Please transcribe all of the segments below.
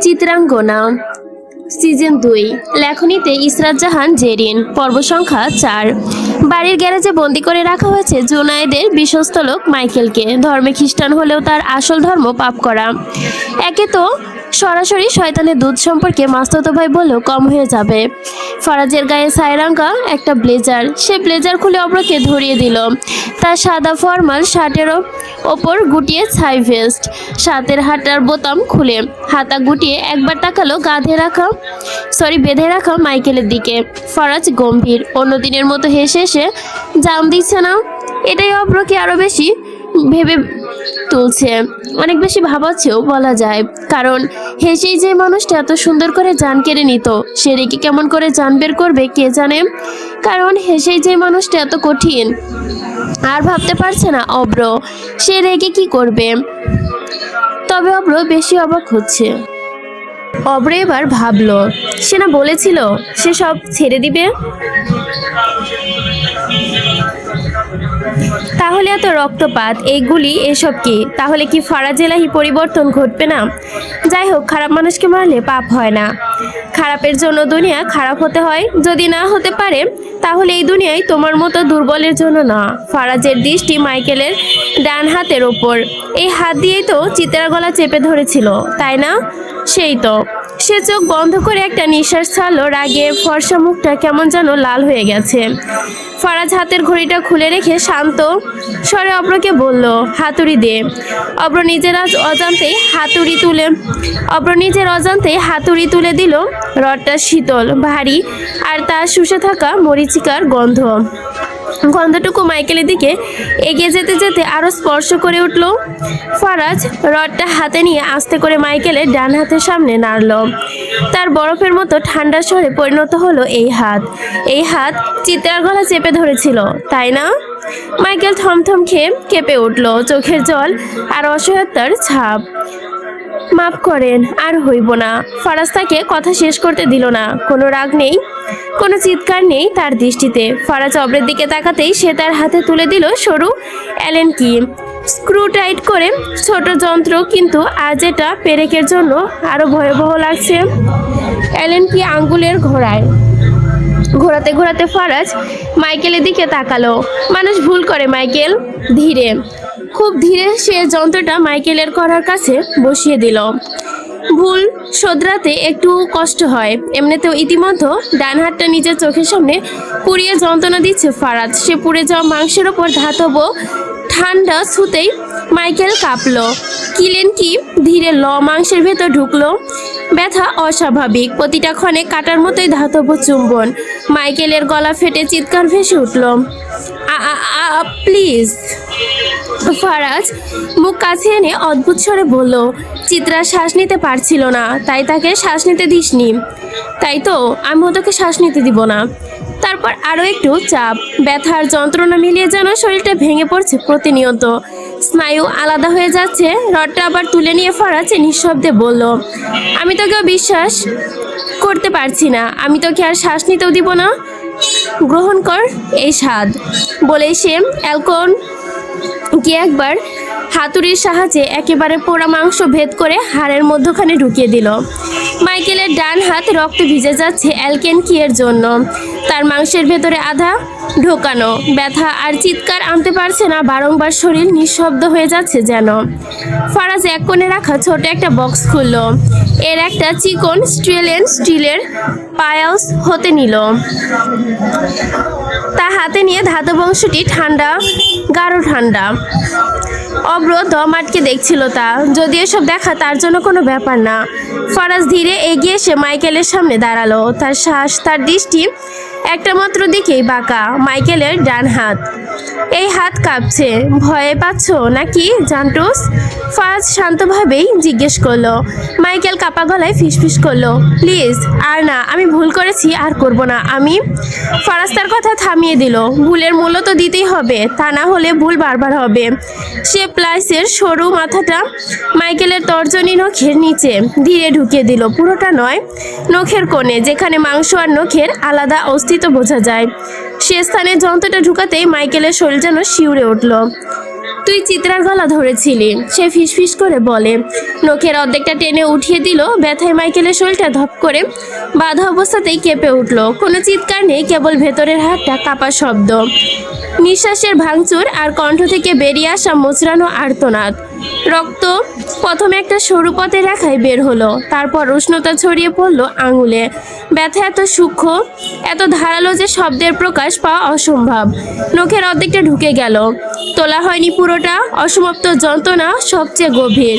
Chitrangana. Season দুই। লেখনীতে ইসরাত জাহান, জেরিন। পর্ব সংখ্যা চার। বাড়ির গ্যারেজে বন্দি করে রাখা হয়েছে জুনায়েদের বিশ্বস্ত লোক মাইকেলকে। ধর্মে খ্রিস্টান হলেও তার আসল ধর্ম পাপ করা। একে তো সরাসরি শয়তানের দুধ সম্পর্কে মাস্তত ভাই বললেও কম হয়ে যাবে। ফরাজের গায়ে সায়রাঙ্কা একটা ব্লেজার। সে ব্লেজার খুলে অব্রকে ধরিয়ে দিল। তার সাদা ফর্মাল, শার্টের ওপর গুটিয়ে ছাই ভেস্ট সাতের হাটার বোতাম খুলে হাতা গুটিয়ে একবার তাকালো গাধে রাখা সরি বেঁধে রাখা মাইকেলের দিকে। ফরাজ গম্ভীর, অন্যদিনের মতো হেসে হেসে, জাম দিচ্ছে না। এটাই অব্রকে আরও বেশি ভেবে তুলছে। অনেক বেশি ভাবাচ্ছেও বলা যায়। কারণ হেসেই যে মানুষটা এত সুন্দর করে জান কেড়ে নিত, সে রেখে কেমন করে জান বের করবে কে জানে? কারণ হেসেই যে মানুষটা এত কঠিন, আর ভাবতে পারছে না অব্র, সে রেগে কি করবে? তবে অব্র বেশি অবাক হচ্ছে। অব্র এবার ভাবলো, সে না বলেছিল সে সব ছেড়ে দিবে? তাহলে এত রক্তপাত এইগুলি এসব কি? তাহলে কি ফরাজেলাহি পরিবর্তন ঘটবে না? যাই হোক, খারাপ মানুষকে মারলে পাপ হয় না। খারাপের জন্য দুনিয়া খারাপ হতে হয়, যদি না হতে পারে, তাহলে এই দুনিয়ায় তোমার মতো দুর্বলের জন্য না। ফারাজের দৃষ্টি মাইকেলের ডান হাতের ওপর। এই হাত দিয়েই তো চিত্রার গলা চেপে ধরেছিল, তাই না? সেই তো। সে চোখ বন্ধ করে একটা নিঃশ্বাস ছাড়লো, রাগে ফর্সা মুখটা কেমন যেন লাল হয়ে গেছে। ফরাজ হাতের ঘড়িটা খুলে রেখে শান্ত স্বরে অপ্রকে বলল, হাতুড়ি দে। অপ্র নিজের আজ অজান্তেই হাতুড়ি তুলে অপ্র নিজের অজান্তে হাতুড়ি তুলে দিল। রডটা শীতল, ভারী, আর তার শুষে থাকা মরিচিকার গন্ধ। গন্ধটুকু মাইকেলের দিকে এগিয়ে যেতে যেতে আরও স্পর্শ করে উঠল। ফারাজ রডটা হাতে নিয়ে আস্তে করে মাইকেলের ডান হাতের সামনে নাড়ল। তার বরফের মতো ঠান্ডা স্বরে পরিণত হলো এই হাত। এই হাত চিত্রার গলা চেপে ধরেছিল, তাই না? মাইকেল থমথম খেয়ে কেঁপে উঠল, চোখের জল আর অসহায়তার ছাপ। মাফ করেন, আর হইব না। ফারাজ তাকে কথা শেষ করতে দিল না। কোনো রাগ নেই, কোনো চিৎকার নেই তার দৃষ্টিতে। ফারাজ অব্রের দিকে তাকাতেই সে তার হাতে তুলে দিল সরু অ্যালেন কি। স্ক্রু টাইট করে ছোট যন্ত্র কিন্তু আজ এটা পেরেকের জন্য আরও ভয়াবহ লাগছে। অ্যালেন কি আঙ্গুলের ঘোড়ায়। ঘোরাতে ঘোরাতে ফারাজ মাইকেলের দিকে তাকালো। মানুষ ভুল করে মাইকেল। ধীরে খুব ধীরে সে যন্ত্রটা মাইকেলের করার কাছে বসিয়ে দিল। ভুল শোধরাতে একটু কষ্ট হয়। এমনিতেও ইতিমধ্যে ডান হাতটা নিজের চোখের সামনে পুড়িয়ে যন্ত্রণা দিচ্ছে ফারাজ সে পুড়ে যাওয়া মাংসের ওপর ধাতব ঠান্ডা ছুতেই মাইকেল কাঁপলো। কিলেন কি ধীরে ল মাংসের ভেতর ঢুকলো। ব্যথা অস্বাভাবিক। প্রতিটা ক্ষণে কাটার মতোই ধাতব চুম্বন। মাইকেলের গলা ফেটে চিৎকার ভেসে উঠল। আ, প্লিজ। ফারাজ মুখ কাছে এনে অদ্ভুত স্বরে বলল, চিত্রা, শ্বাস নিতে পারছিল না, তাই তাকে শ্বাস নিতে দিসনি। তাই তো আমি তোকে শ্বাস নিতে দিব না। তারপর আরও একটু চাপ, ব্যথার যন্ত্রণা মিলিয়ে যেন শরীরটা ভেঙে পড়ছে প্রতিনিয়ত। স্নায়ু আলাদা হয়ে যাচ্ছে, রডটা আবার তুলে নিয়ে ফরাজ নিঃশব্দে বলল, আমি তোকেও বিশ্বাস করতে পারছি না, আমি তোকে আর শ্বাস নিতেও দিব না। গ্রহণ কর এই স্বাদ। বলেই সে অ্যালকোন কি একবার হাতুড়ির সাহায্যে একেবারে পোড়া মাংস ভেদ করে হাড়ের মধ্যখানে ঢুকিয়ে দিল। মাইকেলের ডান হাত রক্ত ভিজে যাচ্ছে অ্যালকেন কিয়ের জন্য। তার মাংসের ভেতরে আধা ঢোকানো ব্যথা আর চিৎকার আনতে পারছে না, বারংবার শরীর নিঃশব্দ হয়ে যাচ্ছে যেন। ফারাজ এক কোণে রাখা ছোট একটা বক্স খুললো। এর একটা চিকন স্টিলেন স্টিলের পায়াস হতে নিল। তা হাতে নিয়ে ধাতব অংশটি ঠান্ডা গাঢ় ঠান্ডা। অব্র দম আটকে দেখছিল তা। যদি এসব দেখা তার জন্য কোনো ব্যাপার না। ফরাজ ধীরে এগিয়ে এসে মাইকেলের সামনে দাঁড়াল। তার শ্বাস তার দৃষ্টি একটা মাত্র দিকেই বাঁকা, মাইকেলের ডান হাত। এই হাত কাঁপছে, ভয়ে পাচ্ছ নাকি, জান্টুস? ফারাজ শান্তভাবেই জিজ্ঞেস করল। মাইকেল কাপা গলায় ফিসফিস করল। প্লিজ, আর না, আমি ভুল করেছি, আর করব না। আমি ফারাজ তার কথা থামিয়ে দিল। ভুলের মূল্য তো দিতেই হবে, তা না হলে ভুল বারবার হবে। সে প্লাইসের সরু মাথাটা মাইকেলের তর্জনী নখের নিচে ধীরে ঢুকিয়ে দিল। পুরোটা নয়, নখের কোণে, যেখানে মাংস আর নখের আলাদা অস্তিত্ব বোঝা যায়। সে স্থানে যন্ত্রটা ঢুকাতেই মাইকেলের শরীর যেন শিউরে উঠল। তুই চিত্রার গলা ধরেছিলি। সে ফিসফিস করে বলে। নখের অর্ধেকটা টেনে উঠিয়ে দিল। ব্যথায় মাইকেলের শরীরটা ধপ করে বাধা অবস্থাতেই কেঁপে উঠল। কোনো চিৎকার নেই, কেবল ভেতরের হাতটা কাপা শব্দ। নিঃশ্বাসের ভাঙচুর আর কণ্ঠ থেকে বেরিয়ে আসা মোচড়ানো আর্তনাদ। রক্ত প্রথমে একটা সরু পথে রেখায় বের হলো, তারপর উষ্ণতা ছড়িয়ে পড়ল আঙুলে। ব্যথা এত সূক্ষ্ম, এত ধারালো যে শব্দের প্রকাশ পাওয়া অসম্ভব। নখের অর্ধেকটা ঢুকে গেল। তোলা হয়নি পুরোটা, অসমাপ্ত যন্ত্রণা সবচেয়ে গভীর।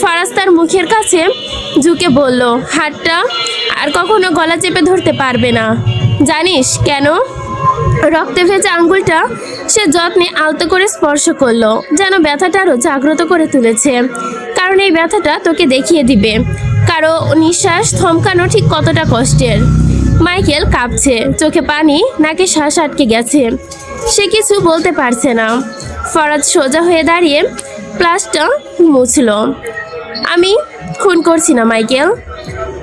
ফারাজ তার মুখের কাছে ঝুঁকে বলল, হাতটা আর কখনো গলা চেপে ধরতে পারবে না। জানিস কেন? রক্তে ভেজা আঙ্গুলটা সে যত্নে আলতো করে স্পর্শ করল, যেন ব্যথাটা আরও জাগ্রত করে তুলেছে। কারণ এই ব্যথাটা তোকে দেখিয়ে দিবে। কারও নিঃশ্বাস থমকানো ঠিক কতটা কষ্টের। মাইকেল কাঁপছে, চোখে পানি, নাকে শ্বাস আটকে গেছে। সে কিছু বলতে পারছে না। ফরাজ সোজা হয়ে দাঁড়িয়ে প্লাসটা মুছল। আমি খুন করছি না, মাইকেল।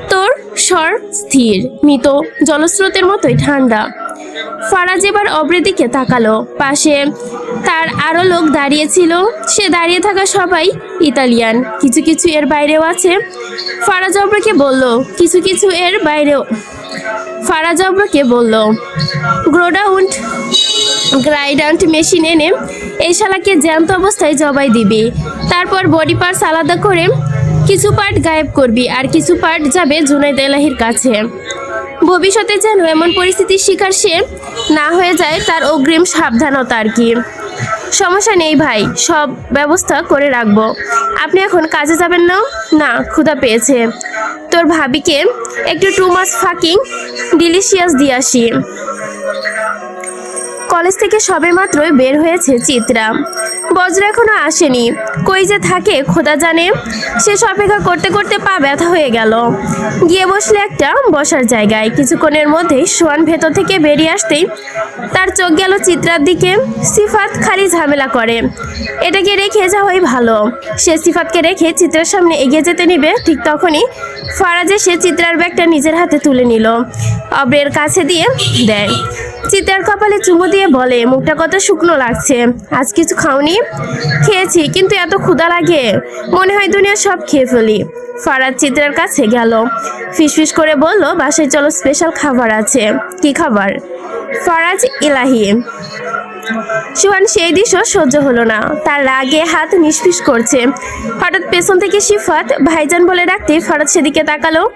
তোর স্বর স্থির, মৃত, জলস্রোতের মতোই ঠান্ডা। ফারাজ এবার অব্রের দিকে তাকালো। পাশে তার আরও লোক দাঁড়িয়েছিল সে দাঁড়িয়ে থাকা সবাই ইতালিয়ান। কিছু কিছু এর বাইরেও আছে। ফারাজ অব্রকে বলল, কিছু কিছু এর বাইরেও ফারাজ অব্রকে বলল, গ্রোডাউন্ট, গ্রাইডান্ট মেশিন এনে এই শালাকে জ্যান্ত অবস্থায় জবাই দিবি। তারপর বডি পার্টস আলাদা করে কিছু পার্ট গায়েব করবি আর কিছু পার্ট যাবে জুনাইদ এলাহির কাছে। ভবিষ্যতে যেন এমন পরিস্থিতির শিকার সে না হয়ে যায়, তার অগ্রিম সাবধানতা আর কি। সমস্যা নেই ভাই, সব ব্যবস্থা করে রাখব। আপনি এখন কাজে যাবেন না? না, ক্ষুধা পেয়েছে। তোর ভাবিকে একটু টু মাস ফাকিং ডিলিশিয়াস দিয়ে আসি। কলেজ থেকে সবে মাত্রই বের হয়েছে চিত্রা। বজ্র এখনও আসেনি। কই যে থাকে, খোদা জানে। শেষ অপেক্ষা করতে করতে পা ব্যথা হয়ে গেল। গিয়ে বসলে একটা বসার জায়গায়। কিছুক্ষণের মধ্যেই সোয়ান ভেতর থেকে বেরিয়ে আসতেই তার চোখ গেল চিত্রার দিকে। সিফাত খালি ঝামেলা করে। এটাকে রেখে যাওয়াই ভালো। সে সিফাতকে রেখে চিত্রার সামনে এগিয়ে যেতে নিবে, ঠিক তখনই ফারাজে সে চিত্রার ব্যাগটা নিজের হাতে তুলে নিল। অব্রের কাছে দিয়ে দেয়। চিত্রার কপালে চুমু দিয়ে বলে, মুখটা কত শুকনো লাগছে। আজ কিছু খাওনি? খেয়েছি, কিন্তু এত ক্ষুধা লাগে। মনে হয় দুনিয়া সব খেয়ে ফেলি। ফারাজ চিত্রার কাছে গেল। ফিসফিস করে বলল, বাসায় চলো স্পেশাল খাবার আছে। কি খাবার? ফারাজ ইলাহি। সুহান, সেই দৃশ্য সহ্য হলো না। তার রাগে হাত নিষ্পিস করছে। হঠাৎ পেছন থেকে সিফাত ভাইজান বলে ডাকতে ফরাজ সেদিকে তাকালো।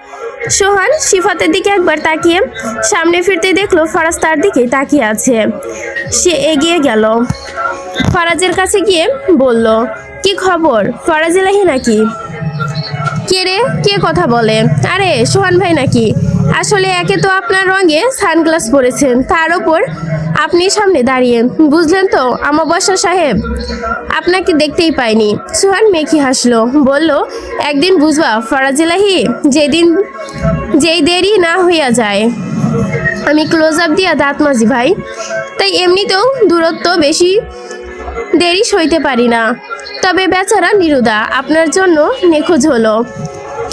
সোহান সিফাতের দিকে একবার তাকিয়ে সামনে ফিরতে দেখল ফারাজ তার দিকে তাকিয়ে আছে। সে এগিয়ে গেল। ফারাজের কাছে গিয়ে বলল, কি খবর? ফারাজ এলাহি নাকি? কে রে? কে কথা বলে? আরে, সোহান ভাই নাকি? আসলে একে তো আপনার রঙে সানগ্লাস পরেছেন, তার ওপর আপনি সামনে দাঁড়িয়ে বুঝলেন তো? আমাবস্যা সাহেব, আপনাকে দেখতেই পাইনি। সুহান মেখি হাসলো, বলল, একদিন বুঝবা ফরাজিলাহি যেদিন, যেই দেরি না হইয়া যায়, আমি ক্লোজ আপ দিয়া দাঁত মাজি ভাই। তাই এমনিতেও দূরত্ব বেশি দেরি সইতে পারি না। তবে বেচারা নিরুদা, আপনার জন্য নিখোঁজ হলো।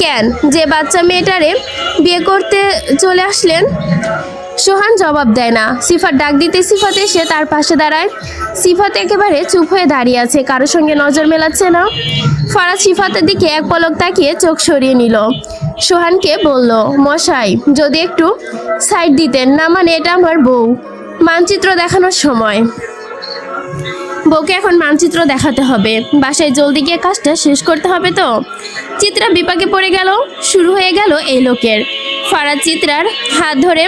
কেন? যে বাচ্চা মেয়েটারে বিয়ে করতে চলে আসলেন, সোহান জবাব দেয় না। সিফাত ডাক দিতে সিফাত এসে তার পাশে দাঁড়ায়। সিফাত একেবারে চুপ হয়ে দাঁড়িয়ে আছে, কারোর সঙ্গে নজর মেলাচ্ছে না। ফারাজ সিফাতের দিকে এক পলক তাকিয়ে চোখ সরিয়ে নিল। সোহানকে বলল, মশাই, যদি একটু সাইড দিতেন, না মানে এটা আমার বউ। মানচিত্র দেখানোর সময়। বউকে এখন মানচিত্র দেখাতে হবে। বাসায় জলদি গিয়ে কাজটা শেষ করতে হবে তো? চিত্রা বিপাকে পড়ে গেল, শুরু হয়ে গেল এই লোকের। ফারাজ চিত্রার হাত ধরে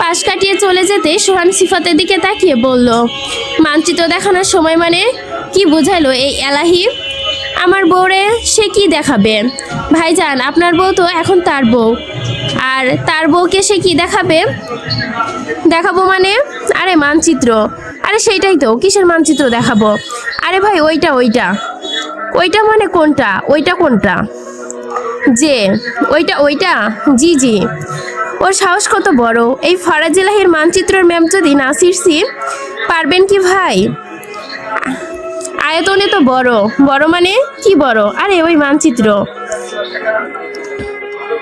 পাশ কাটিয়ে চলে যেতে সোহান সিফাতের দিকে তাকিয়ে বলল, মানচিত্র দেখানোর সময় মানে কি বুঝাইলো এই এলাহি? আমার বউরে সে কি দেখাবে? ভাইজান, আপনার বউ তো এখন তার বউ। আর তার বউকে সে কি দেখাবে? দেখাবো মানে? আরে মানচিত্র আরে সেইটাই তো, কিসের মানচিত্র দেখাবো? আরে ভাই, ওইটা ওইটা। ওইটা মানে কোনটা? ওইটা কোনটা? যে, ওইটা ওইটা? জি জি। ওর সাহস কত বড়। এই ফরাজিলাহির মানচিত্রের ম্যাম যদি না শিরছি পারবেন কি ভাই? আয়তনে তো বড়। বড় মানে কি বড়? আরে ওই মানচিত্র।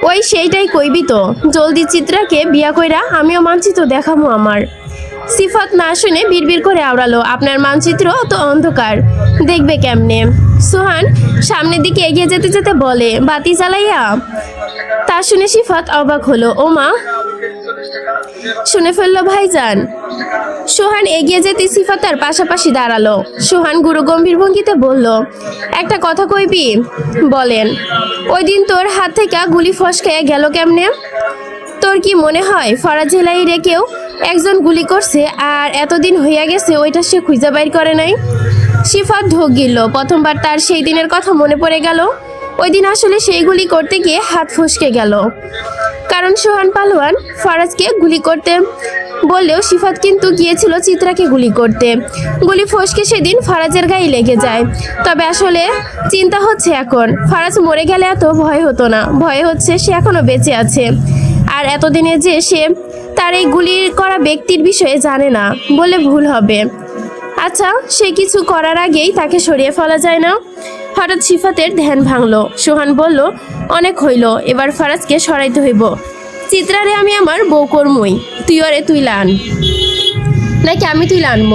ওই সেইটাই কইবি তো। জলদি চিত্রাকে বিয়া কইরা আমিও মানচিত্র দেখাবো আমার। সিফাত না শুনে বিড়বিড় করে আওড়ালো। আপনার মানচিত্র তো অন্ধকার। দেখবে কেমনে? সোহান সামনের দিকে এগিয়ে যেতে যেতে বলে, বাতি জ্বালাইয়া? তা শুনে সিফাত অবাক হলো, ও মা! শুনে ফেলল ভাইজান। সোহান এগিয়ে যেতে সিফাত তার পাশাপাশি দাঁড়াল। সোহান গুরু গম্ভীর ভঙ্গিতে বলল, একটা কথা কইবি বলেন, ওই দিন তোর হাত থেকে গুলি ফসকায় গেল কেমনে? তোর কি মনে হয় ফরাজ জেলাই রেখেও একজন গুলি করছে আর এতদিন হইয়া গেছে, ওইটা সে খুঁজে বাইর করে নাই। সিফাত ঢোক গিল প্রথমবার তার সেই দিনের কথা মনে পড়ে গেল। ওই দিন আসলে সেই গুলি করতে গিয়ে হাত ফসকে গেল। কারণ সোহান পালোয়ান ফরাজকে গুলি করতে বললেও সিফাত কিন্তু গিয়েছিল চিত্রাকে গুলি করতে। গুলি ফসকে সেদিন ফারাজের গায়ে লেগে যায়। তবে আসলে চিন্তা হচ্ছে এখন। ফারাজ মরে গেলে এত ভয় হতো না। ভয় হচ্ছে সে এখনও বেঁচে আছে। আর এতদিনে যে সে তার এই গুলি করা ব্যক্তির বিষয়ে জানে না বলে ভুল হবে। আচ্ছা সে কিছু করার আগেই তাকে সরিয়ে ফেলা যায় না। হঠাৎ সিফাতের ধ্যান ভাঙলো। সোহান বলল, অনেক হইল, এবার ফারাজকে সরাইতে হইব। চিত্রারে আমি আমার বউ কর্মই তুই ওরে তুই লান। নাকি আমি তুই আনব